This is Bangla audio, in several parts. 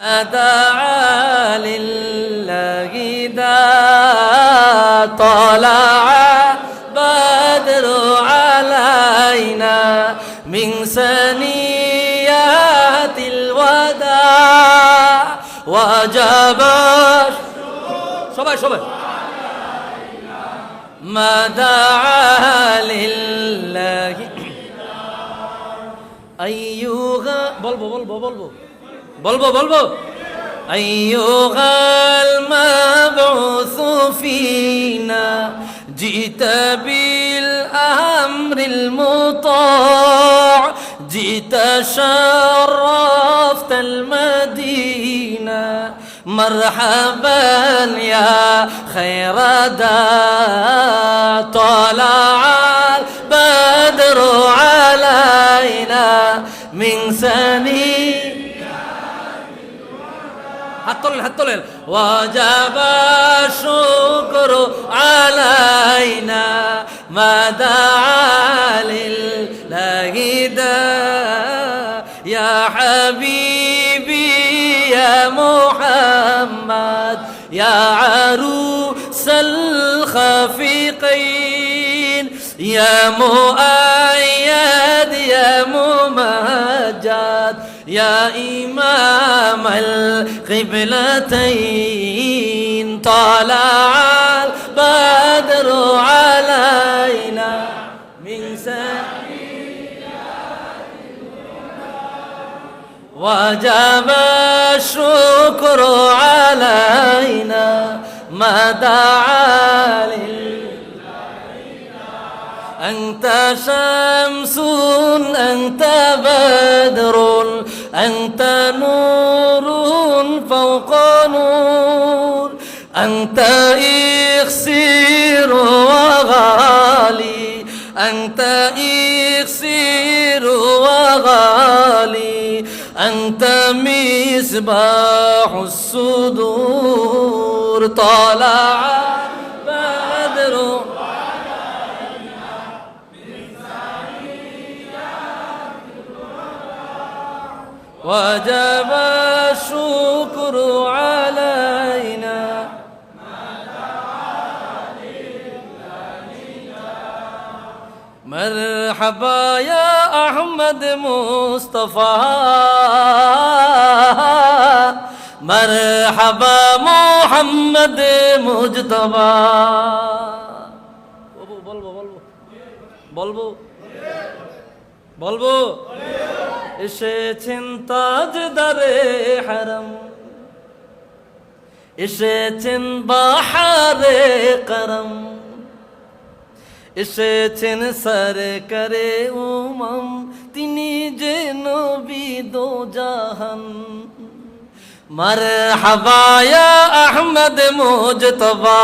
دعا لله دا طلع بدر علينا من سنيات الوداع وجب সবাই সবাই ما دعا لله أيها বলবো বলবো বলবো বলবো বলবো أيها المبعوث فينا جئت بالأمر المطاع جئت شرفت المدينة مرحبا يا خير داع طلع البدر علينا من سنين হাত তোলেন হাত তোলেন ওয়াজাব শুকর আলাইনা মাদালিল লাগিদা ইয়া হাবিবি ইয়া মুহাম্মদ ইয়া আরুসাল খাফিকাইন ইয়া মুআyyad يا إمام القبلتين طلع البدر علينا من وجب الشكر علينا ما دعا لله. أنت شمس أنت أنت نور فوق نور أنت إخسير وغالي أنت إخسير وغالي أنت مصباح الصدور. طلع وجب الشكر علينا مرحبا يا أحمد مصطفى مرحبا محمد مجتبى বলবো বলবো বলবো বলবো এসেছেন তাজদারে হারাম। এসেছেন বাহারে করম। এসেছেন সর করে উমম। তিনি যে নবী দো জাহান। মর হবায়া আহমদ মোজ তবা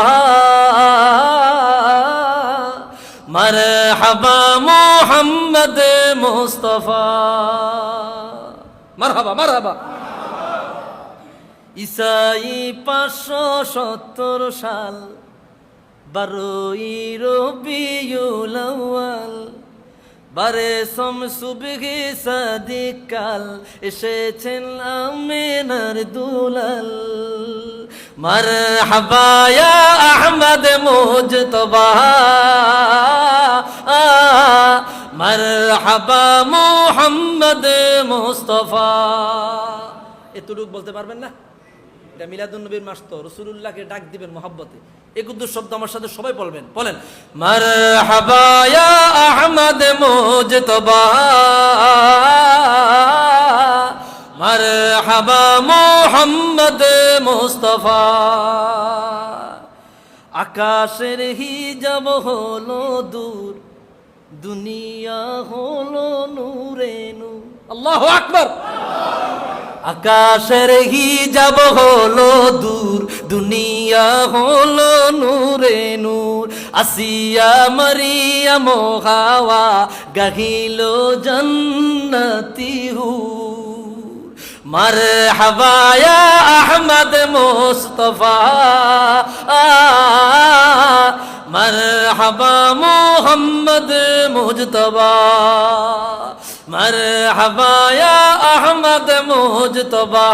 মারহাবা মোহাম্মদ মুস্তফা। মারহাবা মারহাবা। ইসাই পাঁচশো সত্তর সাল, বারোই রবিউল বারে বারে সমসুবহি সাদিকাল এসেছেন আমিনার দুলাল। মারহাবা ইয়া আহমদ মুজতবা। মারহাবা মুহাম্মদ মুস্তাফা। এতটুকু বলতে পারবেন না? এটা মিলাদুন নবীর মাস তো রসুল্লাহকে ডাক দিবেন মোহাব্বতে। একুদ্দুর শব্দ আমার সাথে সবাই বলবেন বলেন। মারহাবা ইয়া আহমদ মুজতবা। মারহাবা মুহাম্মদ মুস্তাফা। আকাশের হিজাব হলো দূর, দুনিয়া হলো নূরে আল্লাহু আকবার। আকাশের হিজাব হলো দূর, দুনিয়া হলো নূরে নূর। আসিয়া মারিয়া মোহাওয়া, গাহিল জন্নতি হুর। মারহাবা আহমদ মুস্তাফা, মারহাবা মুহাম্মদ মুজতবা মার হাবায়া আহমদ মুজতবা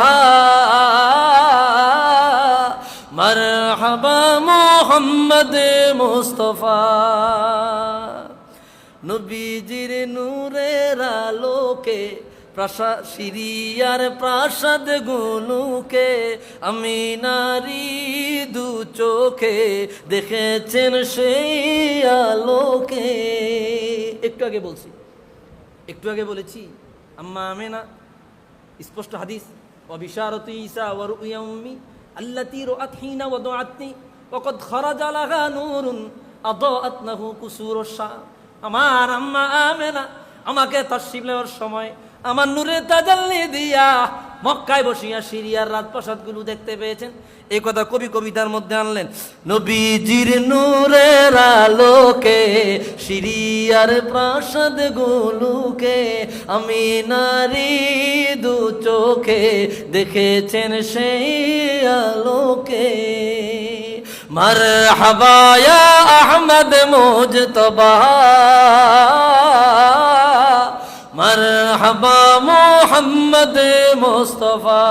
মার হাবা মোহাম্মদ মুস্তফা। নবীজির নূরের আলোকে প্রাসাদ সিরিয়ার প্রাসাদ গুলুকে আমি নারী দু চোখে দেখেছেন সেই আলোকে। একটু আগে বলছি, একটু আগে বলেছি, আম্মা আমেনা, স্পষ্ট হাদিস, অবিশারত ইসা ওর উয়াম্মি আল্লাতি রোয়াত হিনা ওদ আত্মি ওকদ খরাজা লাগা নুরুন আদ আতনাহু কুসুর আমার আম্মা আমেনা, আমাকে তার শিবলেওয়ার সময় আমার নূরে তাজাল্লি দিয়া মক্কায় বসিয়া সিরিয়ার রাজপ্রাসাদগুলো দেখতে পেয়েছেন। এই কথা কবি কবিতার মধ্যে আনলেন, নবীজির নূরের আলোকে, সিরিয়ার প্রাসাদ গুলোকে আমি নারী দু চোখে দেখেছেন সেই আলোকে। মার হাবায়া আহমদ মুজতবা মার হাবা মোহাম্মদ মুস্তফা।